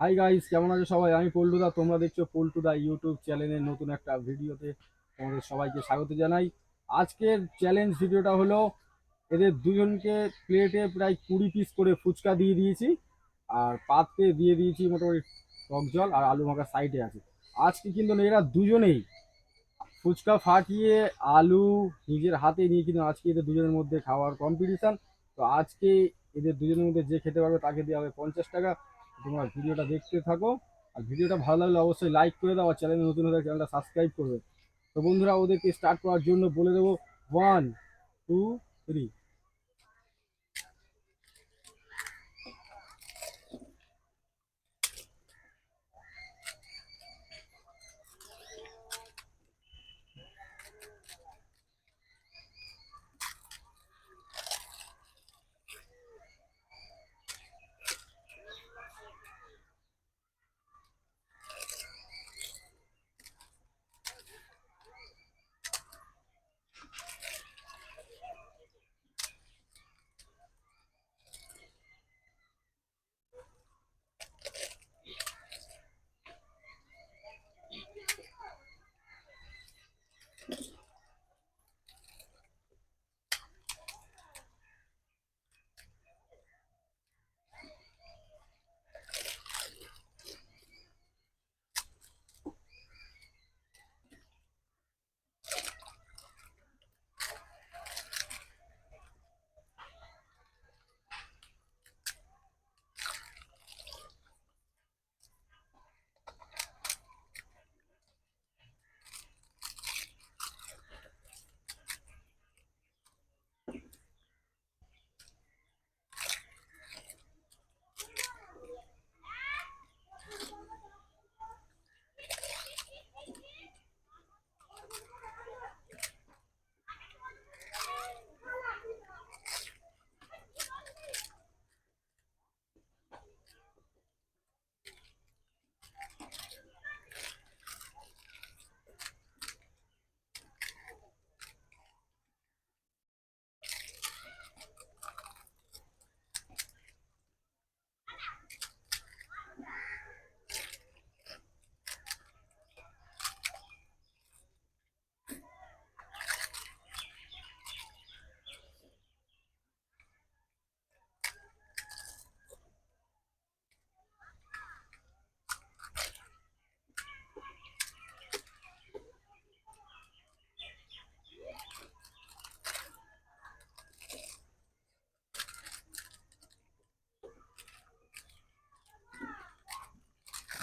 Hi guys কেমন আছো সবাই? আমি পল্টুদা, তোমরা দেখছ পল্টুদা ইউটিউব চ্যানেলের নতুন একটা ভিডিওতে তোমাদের সবাইকে স্বাগত জানাই। আজকের চ্যালেঞ্জ ভিডিওটা হলো, এদের দুজনকে প্লেটে প্রায় কুড়ি পিস করে ফুচকা দিয়ে দিয়েছি, আর পাততে দিয়ে দিয়েছি মোটামুটি টক জল আর আলু মাখা সাইডে আছে। আজকে কিন্তু এরা দুজনেই ফুচকা ফাটিয়ে আলু নিজের হাতে নিয়ে কিন্তু আজকে এদের দুজনের মধ্যে খাওয়ার কম্পিটিশান তো আজকে এদের দুজনের মধ্যে যে খেতে পারবে তাকে দেওয়া হবে পঞ্চাশ টাকা। তোমরা ভিডিওটা দেখতে থাকো। আর ভিডিওটা ভালো লাগলে অবশ্যই লাইক করে দাও, আর চ্যানেল নতুন হলে চ্যানেলটা সাবস্ক্রাইব করবে। তো বন্ধুরা, ওদেরকে স্টার্ট করার জন্য বলে দেবো ওয়ান টু থ্রি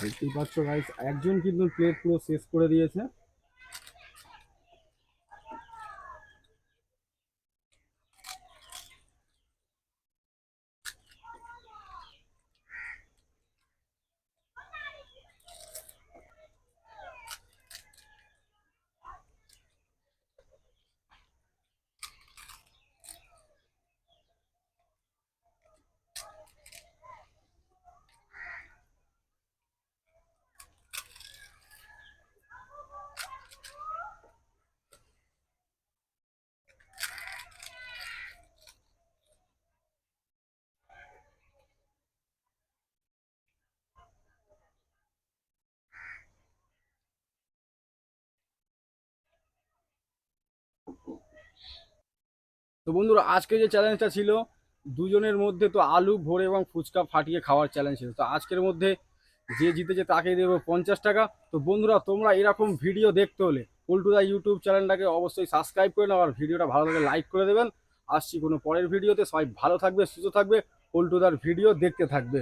দেখতেই পাচ্ছ গাইস একজন কিন্তু প্লেট পুরো শেষ করে দিয়েছে। তো বন্ধুরা, আজকে যে চ্যালেঞ্জটা ছিল, দুজনের মধ্যে তো আলু, ভরে এবং ফুচকা ফাটিয়ে খাওয়ার চ্যালেঞ্জ ছিল। তো আজকের মধ্যে যে জিতেছে তাকে দেবো পঞ্চাশ টাকা। তো বন্ধুরা, তোমরা এরকম ভিডিও দেখতে হলে পল্টুদা ইউটিউব চ্যানেলটাকে অবশ্যই সাবস্ক্রাইব করে নেওয়ার ভিডিওটা ভালো লাগে লাইক করে দেবেন। আসছি কোনো পরের ভিডিওতে সবাই ভালো থাকবে, সুস্থ থাকবে, পল্টুদার ভিডিও দেখতে থাকবে।